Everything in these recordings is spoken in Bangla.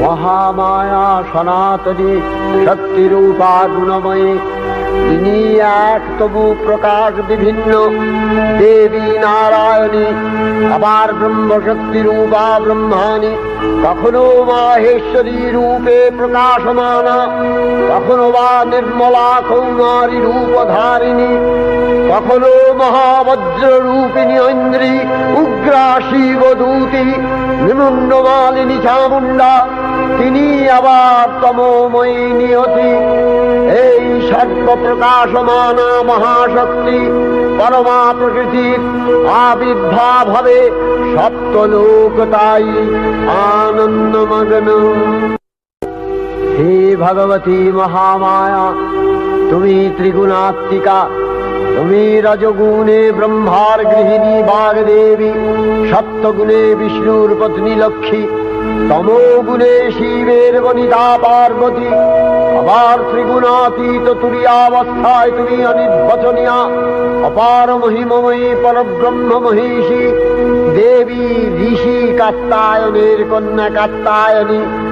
মহামায়া সনাতনে শক্তিরূপা গুণময়ী তিনি এক তবু প্রকাশ বিভিন্ন। দেবী নারায়ণী, আবার ব্রহ্মশক্তি রূপা ব্রহ্মাণী, কখনো মাহেশ্বরী রূপে প্রকাশমানা, কখনো বা নির্মলা কৌমারী রূপধারিণী, কখনো মহাবজ্র রূপিণী ঐন্দ্রী উগ্রা শিবদূতি নিমুন্নমালিনী চামুণ্ডা তিনি আবার তমোময়ী নিয়তি। এই সর্ব প্রকাশমানা মহাশক্তি পরমা প্রকৃতির আবির্ভাব হবে সপ্তলোক তাই আনন্দমগ্ন। হে ভগবতী মহামায়া, তুমি ত্রিগুণাত্মিকা, তুমি রজগুণে ব্রহ্মার গৃহিণী বাগদেবী, সপ্তগুণে বিষ্ণুর পত্নী লক্ষ্মী, তমোগুণে শিবের বনিতা পার্বতী আবার ত্রিগুণাতীত তুরিয়াবস্থায় তুমি অনির্বচনীয়া অপার মহিমময়ী পরব্রহ্ম মহিষী দেবী ঋষি কাত্তায়নের কন্যা কাত্তায়নী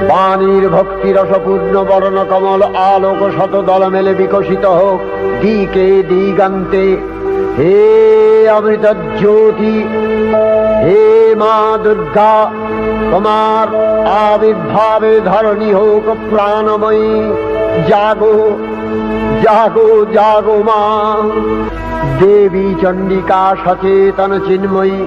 বাণীর ভক্তি রসপূর্ণ বর্ণ কমল আলোক শত দল মেলে বিকশিত হোক। দিকে দিগান্তে। হে অমৃত জ্যোতি, হে মা দুর্গা, তোমার আবির্ভাবে ধরণী হোক প্রাণময়ী। জাগো জাগো জাগো মা। দেবী চণ্ডিকা সচেতন চিন্ময়ী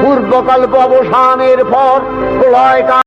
পূর্বকল্প অবসানের পর প্রলয়কাল